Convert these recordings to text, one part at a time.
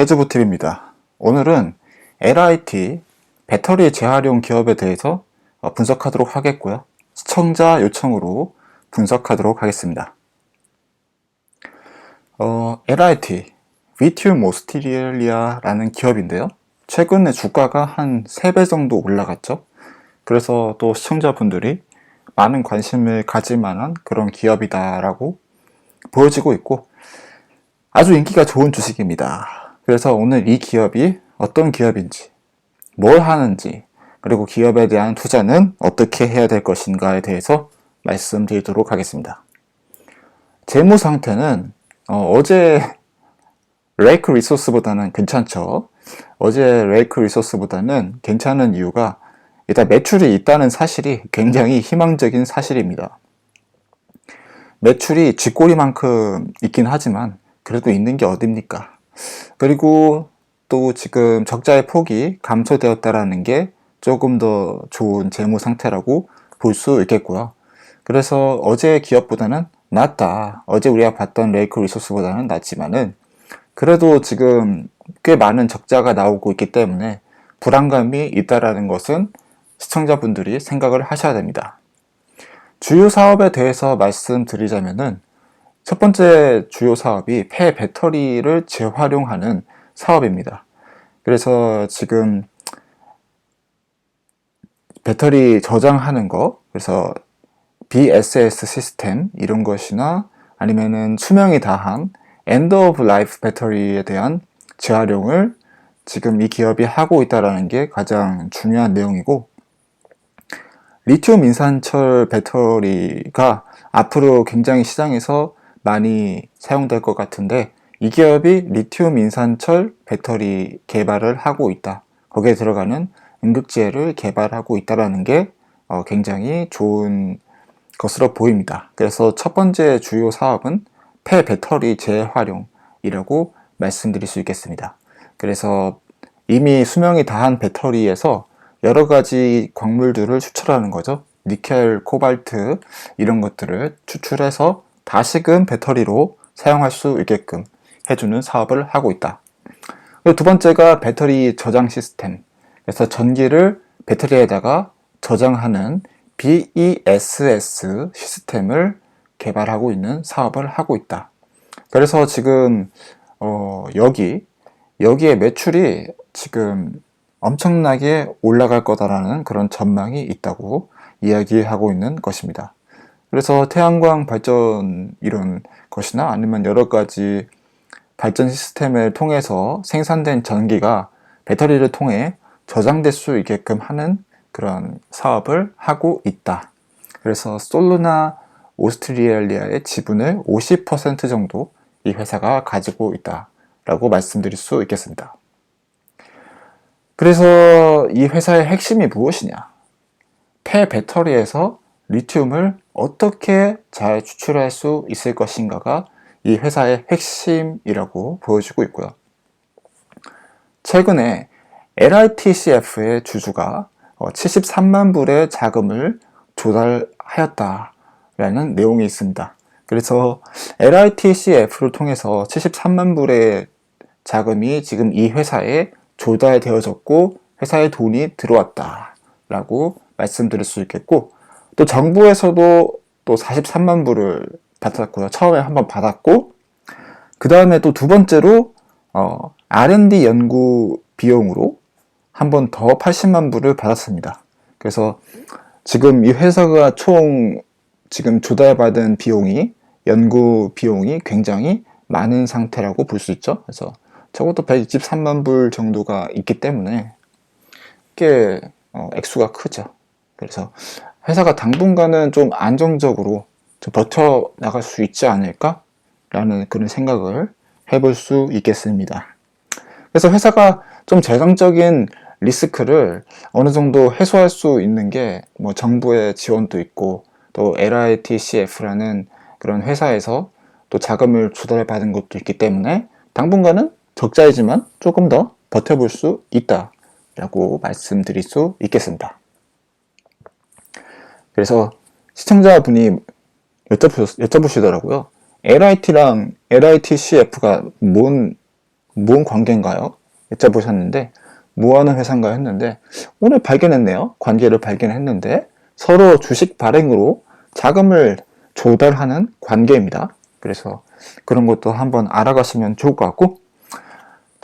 해주부 팁입니다. 오늘은 LIT 배터리 재활용 기업에 대해서 어, 분석하도록 하겠고요. 시청자 요청으로 분석하도록 하겠습니다. 어, LIT, 리튬 오스트리아라는 기업인데요. 최근에 주가가 한 3배 정도 올라갔죠. 그래서 또 시청자분들이 많은 관심을 가질 만한 그런 기업이다라고 보여지고 있고 아주 인기가 좋은 주식입니다. 그래서 오늘 이 기업이 어떤 기업인지, 뭘 하는지, 그리고 기업에 대한 투자는 어떻게 해야 될 것인가에 대해서 말씀드리도록 하겠습니다. 재무 상태는 어, 제 레이크 리소스보다는 괜찮죠. 어제 레이크 리소스보다는 괜찮은 이유가 일단 매출이 있다는 사실이 굉장히 희망적인 사실입니다. 매출이 쥐꼬리만큼 있긴 하지만 그래도 있는 게 어딥니까? 그리고 또 지금 적자의 폭이 감소되었다라는 게 조금 더 좋은 재무 상태라고 볼 수 있겠고요. 그래서 어제 기업보다는 낫다. 어제 우리가 봤던 레이크 리소스보다는 낫지만은 그래도 지금 꽤 많은 적자가 나오고 있기 때문에 불안감이 있다라는 것은 시청자분들이 생각을 하셔야 됩니다. 주요 사업에 대해서 말씀드리자면은 첫 번째 주요 사업이 폐 배터리를 재활용하는 사업입니다. 그래서 지금 배터리 저장하는 거, 그래서 BSS 시스템 이런 것이나 아니면은 수명이 다한 엔드 오브 라이프 배터리에 대한 재활용을 지금 이 기업이 하고 있다는 게 가장 중요한 내용이고 리튬 인산철 배터리가 앞으로 굉장히 시장에서 많이 사용될 것 같은데 이 기업이 리튬 인산철 배터리 개발을 하고 있다. 거기에 들어가는 응급제를 개발하고 있다는 게 어, 굉장히 좋은 것으로 보입니다. 그래서 첫 번째 주요 사업은 폐 배터리 재활용이라고 말씀드릴 수 있겠습니다. 그래서 이미 수명이 다한 배터리에서 여러 가지 광물들을 추출하는 거죠. 니켈, 코발트 이런 것들을 추출해서 다시금 배터리로 사용할 수 있게끔 해주는 사업을 하고 있다. 두 번째가 배터리 저장 시스템. 그래서 전기를 배터리에다가 저장하는 BESS 시스템을 개발하고 있는 사업을 하고 있다. 그래서 지금 어 여기 여기에 매출이 지금 엄청나게 올라갈 거다라는 그런 전망이 있다고 이야기하고 있는 것입니다. 그래서 태양광 발전 이런 것이나 아니면 여러 가지 발전 시스템을 통해서 생산된 전기가 배터리를 통해 저장될 수 있게끔 하는 그런 사업을 하고 있다. 그래서 솔루나 오스트리알리아의 지분을 50% 정도 이 회사가 가지고 있다라고 말씀드릴 수 있겠습니다. 그래서 이 회사의 핵심이 무엇이냐? 폐 배터리에서 리튬을 어떻게 잘 추출할 수 있을 것인가가 이 회사의 핵심이라고 보여지고 있고요. 최근에 LITCF의 주주가 73만 어, 불의 자금을 조달하였다라는 내용이 있습니다. 그래서 LITCF를 통해서 73만 불의 자금이 지금 이 회사에 조달되어졌고 회사에 돈이 들어왔다라고 말씀드릴 수 있겠고 또 정부에서도 또 43만 불을 받았고요. 처음에 한번 받았고 그 다음에 또 두 번째로 어, R&D 연구 비용으로 한 번 더 80만 불을 받았습니다. 그래서 지금 이 회사가 총 지금 조달받은 비용이 연구 비용이 굉장히 많은 상태라고 볼 수 있죠. 그래서 적어도 123만 불 정도가 있기 때문에 꽤 어, 액수가 크죠. 그래서 회사가 당분간은 좀 안정적으로 좀 버텨 나갈 수 있지 않을까? 라는 그런 생각을 해볼 수 있겠습니다. 그래서 회사가 좀 재정적인 리스크를 어느 정도 해소할 수 있는 게 뭐 정부의 지원도 있고 또 LITCF라는 그런 회사에서 또 자금을 조달받은 것도 있기 때문에 당분간은 적자이지만 조금 더 버텨볼 수 있다라고 말씀드릴 수 있겠습니다. 그래서 시청자분이 여쭤보시, 여쭤보시더라고요. LIT랑 LITCF가 뭔 무슨 관계인가요? 여쭤보셨는데 뭐 하는 회사인가 했는데 오늘 발견했네요. 관계를 발견했는데 서로 주식 발행으로 자금을 조달하는 관계입니다. 그래서 그런 것도 한번 알아가시면 좋을 것 같고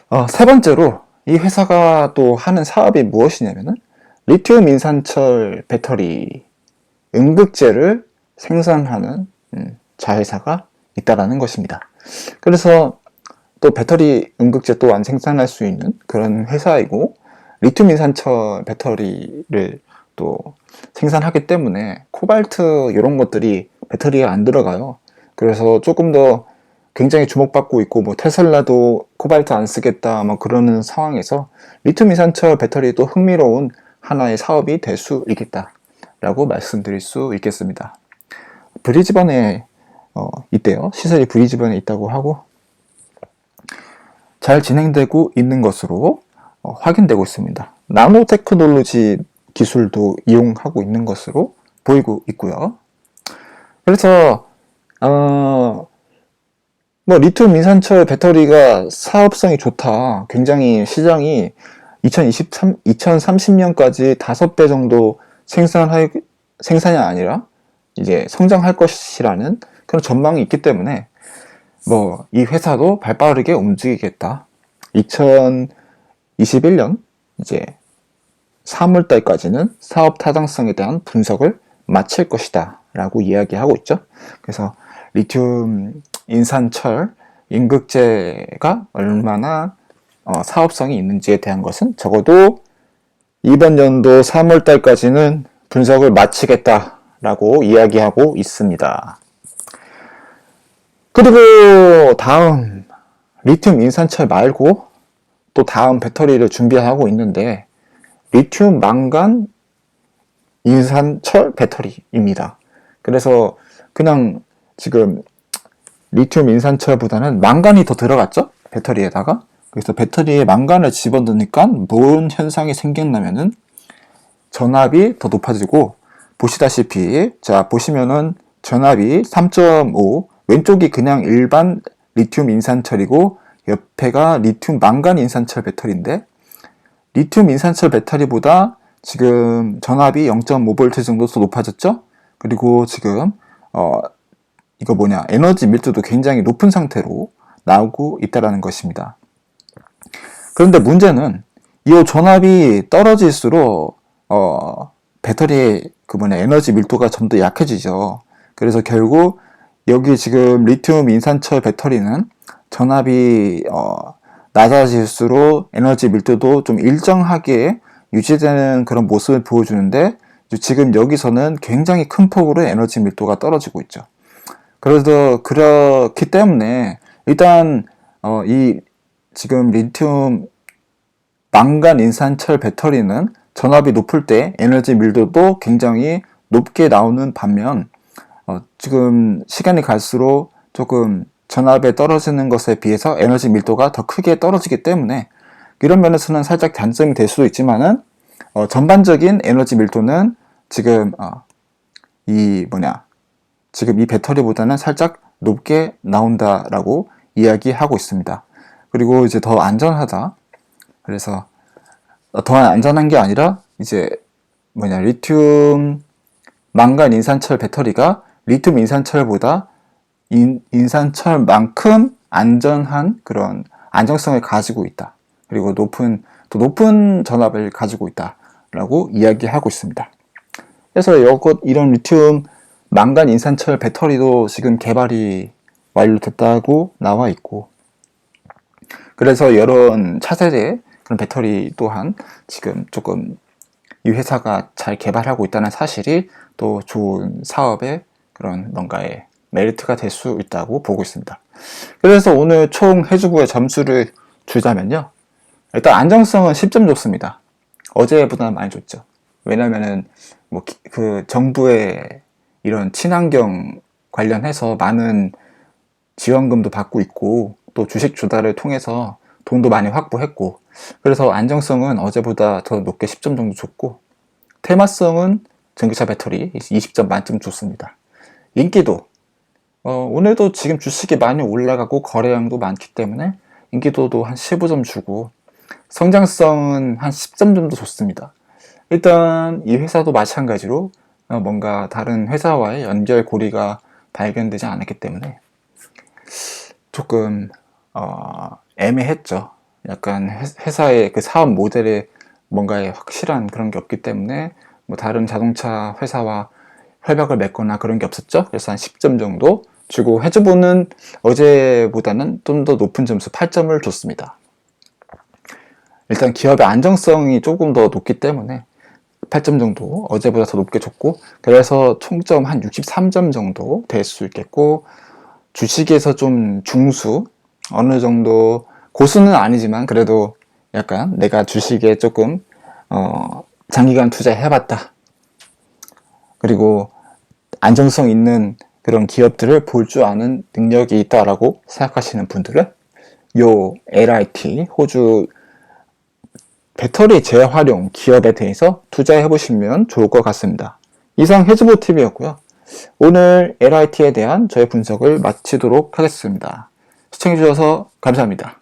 어, 세 번째로 이 회사가 또 하는 사업이 무엇이냐면은 리튬 인산철 배터리 응급제를 생산하는 음, 자회사가 있다라는 것입니다. 그래서 또 배터리 응급제 또한 생산할 수 있는 그런 회사이고 리튬 인산철 배터리를 또 생산하기 때문에 코발트 이런 것들이 배터리에 안 들어가요. 그래서 조금 더 굉장히 주목받고 있고 뭐 테슬라도 코발트 안 쓰겠다 뭐 그러는 상황에서 리튬 인산철 배터리도 흥미로운 하나의 사업이 될 수 있겠다 라고 말씀드릴 수 있겠습니다. 브리즈번에 어, 있대요. 시설이 브리즈번에 있다고 하고 잘 진행되고 있는 것으로 어, 확인되고 있습니다. 나노 테크놀로지 기술도 이용하고 있는 것으로 보이고 있고요. 그래서 어, 뭐 리튬 인산철 배터리가 사업성이 좋다. 굉장히 시장이 2023, 2030년까지 5배 정도 생산할, 생산이 아니라 이제 성장할 것이라는 그런 전망이 있기 때문에 뭐 이 회사도 발빠르게 움직이겠다. 2021년 이제 3월 달까지는 사업 타당성에 대한 분석을 마칠 것이다. 라고 이야기하고 있죠. 그래서 리튬 인산철 인극제가 얼마나 어, 사업성이 있는지에 대한 것은 적어도 이번 연도 3월 달까지는 분석을 마치겠다라고 이야기하고 있습니다. 그리고 다음 리튬 인산철 말고 또 다음 배터리를 준비하고 있는데 리튬 망간 인산철 배터리입니다. 그래서 그냥 지금 리튬 인산철보다는 망간이 더 들어갔죠? 배터리에다가. 그래서 배터리에 망간을 집어넣으니까 뭔 현상이 생겼냐면은 전압이 더 높아지고 보시다시피 자 보시면은 전압이 3.5 왼쪽이 그냥 일반 리튬 인산철이고 옆에가 리튬 망간 인산철 배터리인데 리튬 인산철 배터리보다 지금 전압이 0.5V 정도 더 높아졌죠? 그리고 지금 어 이거 뭐냐 에너지 밀도도 굉장히 높은 상태로 나오고 있다라는 것입니다. 그런데 문제는 이 전압이 떨어질수록 어 배터리의 그 뭐냐 에너지 밀도가 좀 더 약해지죠. 그래서 결국 여기 지금 리튬 인산철 배터리는 전압이 어 낮아질수록 에너지 밀도도 좀 일정하게 유지되는 그런 모습을 보여주는데 지금 여기서는 굉장히 큰 폭으로 에너지 밀도가 떨어지고 있죠. 그래서 그렇기 때문에 일단 어, 이 지금 리튬 망간 인산철 배터리는 전압이 높을 때 에너지 밀도도 굉장히 높게 나오는 반면 어, 지금 시간이 갈수록 조금 전압에 떨어지는 것에 비해서 에너지 밀도가 더 크게 떨어지기 때문에 이런 면에서는 살짝 단점이 될 수도 있지만은 어, 전반적인 에너지 밀도는 지금 어, 이 뭐냐 지금 이 배터리보다는 살짝 높게 나온다라고 이야기하고 있습니다. 그리고 이제 더 안전하다. 그래서 더 안전한 게 아니라 이제 뭐냐 리튬 망간 인산철 배터리가 리튬 인산철보다 인, 인산철만큼 안전한 그런 안정성을 가지고 있다. 그리고 높은 또 높은 전압을 가지고 있다라고 이야기하고 있습니다. 그래서 이것 이런 리튬 망간 인산철 배터리도 지금 개발이 완료됐다고 나와 있고 그래서 이런 차세대 그런 배터리 또한 지금 조금 이 회사가 잘 개발하고 있다는 사실이 또 좋은 사업의 그런 뭔가의 메리트가 될 수 있다고 보고 있습니다. 그래서 오늘 총 해주부의 점수를 주자면요. 일단 안정성은 10점 줬습니다. 어제보다는 많이 줬죠. 왜냐면은 뭐 그 정부의 이런 친환경 관련해서 많은 지원금도 받고 있고 또 주식 조달을 통해서 돈도 많이 확보했고 그래서 안정성은 어제보다 더 높게 10점 정도 줬고 테마성은 전기차 배터리 20점 만점 줬습니다. 인기도 어, 오늘도 지금 주식이 많이 올라가고 거래량도 많기 때문에 인기도도 한 15점 주고 성장성은 한 10점 정도 좋습니다. 일단 이 회사도 마찬가지로 어, 뭔가 다른 회사와의 연결고리가 발견되지 않았기 때문에 조금 어, 애매했죠. 약간 회- 회사의 그 사업 모델에 뭔가의 확실한 그런 게 없기 때문에 뭐 다른 자동차 회사와 협약을 맺거나 그런 게 없었죠. 그래서 한 10점 정도 주고 해주보는 어제보다는 좀 더 높은 점수 8점을 줬습니다. 일단 기업의 안정성이 조금 더 높기 때문에 8점 정도 어제보다 더 높게 줬고 그래서 총점 한 63점 정도 될 수 있겠고 주식에서 좀 중수 어느 정도 고수는 아니지만 그래도 약간 내가 주식에 조금 어, 장기간 투자해봤다 그리고 안정성 있는 그런 기업들을 볼 줄 아는 능력이 있다라고 생각하시는 분들은 요 LIT 호주 배터리 재활용 기업에 대해서 투자해 보시면 좋을 것 같습니다. 이상 해즈보 TV였고요. 오늘 LIT에 대한 저의 분석을 마치도록 하겠습니다. 시청해 주셔서 감사합니다.